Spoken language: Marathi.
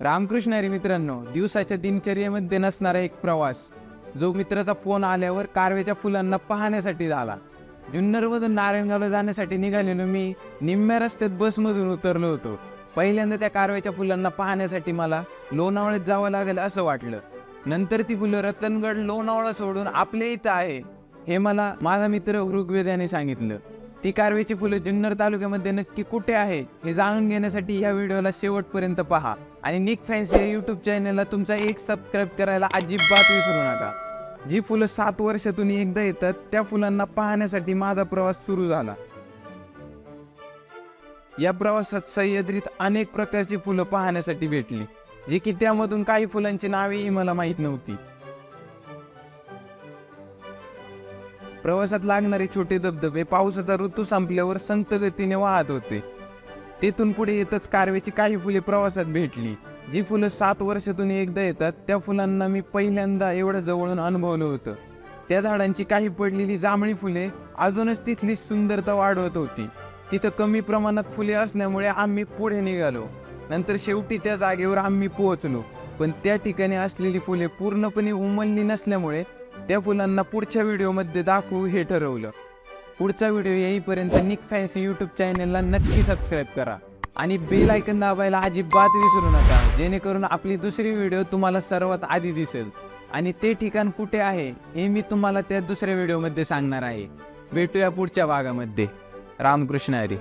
रामकृष्ण अरे मित्रांनो दिवसाच्या दिनचर्येमध्ये नसणारा एक प्रवास जो मित्राचा फोन आल्यावर कारवेच्या फुलांना पाहण्यासाठी झाला. जुन्नरमधून नारायणगावला जाण्यासाठी निघालेलो मी निम्म्या रस्त्यात बसमधून उतरलो होतो. पहिल्यांदा त्या कारवेच्या फुलांना पाहण्यासाठी मला लोणावळ्यात जावं लागेल असं वाटलं. नंतर ती फुलं रतनगड लोणावळा सोडून आपल्या इथं आहे. हे मला माझा मित्र ऋग्वेद याने सांगितलं. ती कारवेची फुलं जुन्नर तालुक्यामध्ये नक्की कुठे आहे हे जाणून घेण्यासाठी या व्हिडिओला शेवटपर्यंत पहा. आणि निक फॅन्सी या यूट्यूब चॅनलला तुमचा एक सबस्क्राईब करायला अजिबात विसरू नका. जी फुलं सात वर्षातून एकदा येतात त्या फुलांना पाहण्यासाठी माझा प्रवास सुरू झाला. या प्रवासात सह्याद्रीत अनेक प्रकारची फुलं पाहण्यासाठी भेटली जी की त्यामधून काही फुलांची नावेही मला माहीत नव्हती. प्रवासात लागणारे छोटे धबधबे पावसाचा ऋतू संपल्यावर संत गतीने वाहत होते. तेथून पुढे येतच कारवेची काही फुले प्रवासात भेटली. जी फुलं सात वर्षातून एकदा येतात त्या फुलांना मी पहिल्यांदा एवढं जवळून अनुभवलं होतं. त्या झाडांची काही पडलेली जांभळी फुले अजूनच तिथली सुंदरता वाढवत होती. तिथं कमी प्रमाणात फुले असल्यामुळे आम्ही पुढे निघालो. नंतर शेवटी त्या जागेवर आम्ही पोहोचलो. पण त्या ठिकाणी असलेली फुले पूर्णपणे उमलली नसल्यामुळे त्या फुलांना पुढच्या व्हिडिओमध्ये दाखवू हे ठरवलं. पुढचा व्हिडिओ येईपर्यंत निक फॅन्स यूट्यूब चॅनलला नक्की सबस्क्राईब करा. आणि बेल ऐकन दाबायला अजिबात विसरू नका जेणेकरून आपली दुसरी व्हिडिओ तुम्हाला सर्वात आधी दिसेल. आणि ते ठिकाण कुठे आहे हे मी तुम्हाला त्या दुसऱ्या व्हिडिओमध्ये सांगणार आहे. भेटूया पुढच्या भागामध्ये. रामकृष्ण हरी.